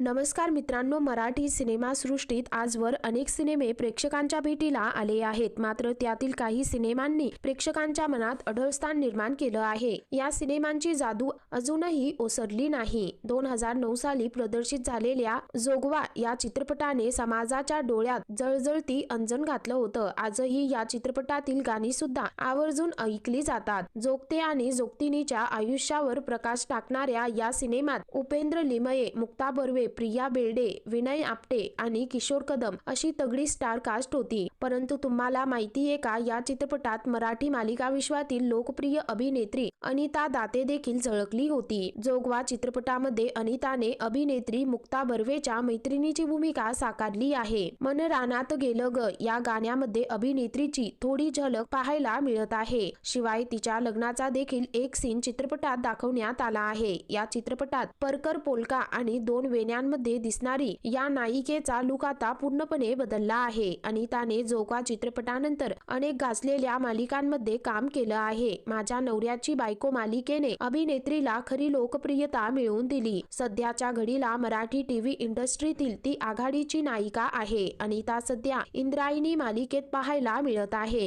नमस्कार मित्रांनो मराठी सिनेमासृष्टीत आजवर अनेक सिनेमे प्रेक्षकांच्या भेटीला आले आहेत. मात्र त्यातील काही सिनेमांनी प्रेक्षकांच्या मनात अढळ स्थान निर्माण केलं आहे. या सिनेमांची जादू अजूनही ओसरली नाही. दोन हजार नऊ साली प्रदर्शित झालेल्या जोगवा या चित्रपटाने समाजाच्या डोळ्यात जळजळती अंजन घातलं होतं. आजही या चित्रपटातील गाणी सुद्धा आवर्जून ऐकली जातात. जोगते आणि जोगतिनीच्या आयुष्यावर प्रकाश टाकणाऱ्या या सिनेमात उपेंद्र लिमये मुक्ता बर्वे प्रिया बेर्डे विनय आपटे आणि किशोर कदम अशी तगडी स्टार कास्ट होती. परंतु तुम्हाला माहितीये का या चित्रपटात मराठी मालिका विश्वातील लोकप्रिय अभिनेत्री अनिता दाते देखील झळकली होती. जोगवा चित्रपटामध्ये अनिताने अभिनेत्री मुक्ता बर्वेच्या मैत्रिणीची भूमिका साकारली आहे. मन रानात गेलं ग या गाण्यामध्ये अभिनेत्रीची थोडी झलक पाहायला मिळत आहे. शिवाय तिच्या लग्नाचा देखील एक सीन चित्रपटात दाखवण्यात आला आहे. या चित्रपटात परकर पोलका आणि दोन वेण्या गाण्यांमध्ये दिसणारी या नायिकेचा लुक आता पूर्णपणे बदलला आहे अनिताने जोका चित्रपटानंतर अनेक गाजलेल्या मालिकांमध्ये काम केलं आहे. माझ्या नवऱ्याची बायको मालिकेने अभिनेत्रीला खरी लोकप्रियता मिळवून दिली. सध्याच्या घडीला मराठी टीव्ही इंडस्ट्रीतील ती आघाडीची नायिका आहे अनिता सध्या इंद्रायणी मालिकेत पाहायला मिळत आहे.